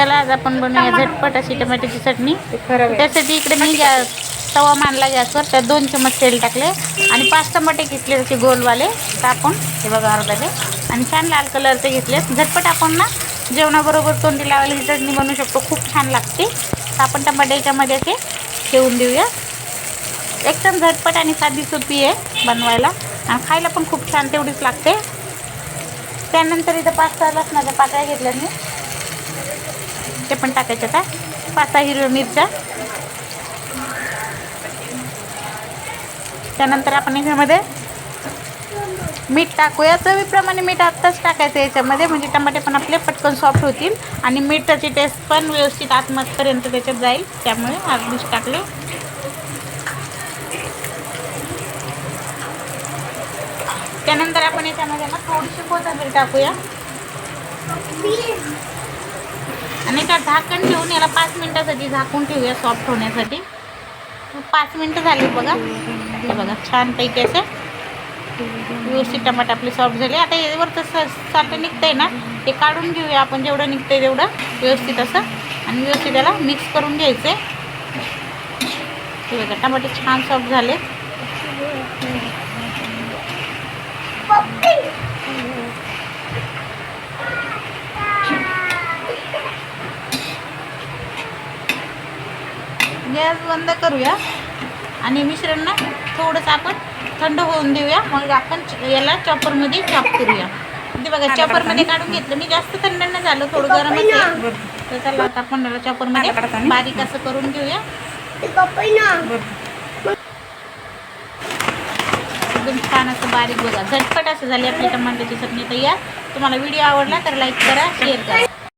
चला आज आपण बनवूया झटपट अशी टमाट्याची चटणी. त्यासाठी इकडे मी गॅस तवा मांडला गॅसवर त्यात दोन चमच तेल टाकले आणि पाच टमाटे घेतले त्याचे गोलवाले टाकून हे बघा अर्धाचे आणि छान लाल कलरचे घेतले. झटपट आपण ना जेवणाबरोबर तोंडी लावायला ही चटणी बनवू शकतो. खूप छान लागते. तर आपण टमाटे याच्यामध्ये असे ठेवून देऊया. एकदम झटपट आणि साधी सोपी आहे बनवायला. आणि खायला पण खूप छान तेवढीच लागते. त्यानंतर इथं पाच सहा लसणाच्या पाकळ्या घेतल्या मी. ते पण टाकायच्या आता. पाच सहा हिरव्या मिरच्या. त्यानंतर आपण याच्यामध्ये मीठ टाकूया. चवीप्रमाणे मीठ आत्ताच टाकायचं याच्यामध्ये. म्हणजे टमाटे पण आपले पटकन सॉफ्ट होतील. आणि मीठाची टेस्ट पण व्यवस्थित आतमधपर्यंत त्याच्यात जाईल. त्यामुळे आधीच टाकले. त्यानंतर आपण याच्यामध्ये ना थोडीशी कोथंबीर टाकूया. आणि का झाकण ठेवून याला पाच मिनटासाठी झाकून ठेवूया सॉफ्ट होण्यासाठी. पाच मिनटं झाली बघा. हे बघा छानपैकी असं व्यवस्थित टमाटे आपले सॉफ्ट झाले. आता यावर तसं साठं निघतंय ना ते काढून घेऊया आपण. जेवढं निघतंय तेवढं व्यवस्थित असं. आणि व्यवस्थित त्याला मिक्स करून घ्यायचं आहे हे बघा टमाटे छान सॉफ्ट झाले गॅस बंद करूया. आणि मिश्रण ना थोडंसं आपण थंड होऊन देऊया. मग आपण याला चॉपरमध्ये चॉप करूया. ते बघा चॉपरमध्ये काढून घेतलं. मी जास्त थंड नाही झालं थोडं गरमच आहे. तर चला आता आपण याला चॉपरमध्ये बारीक असं करून घेऊया. एकदम छान असं बारीक बघा. झटपट असं झाली आपली टमाट्याची चटणी तयार. तुम्हाला व्हिडिओ आवडला तर लाईक करा शेअर करा.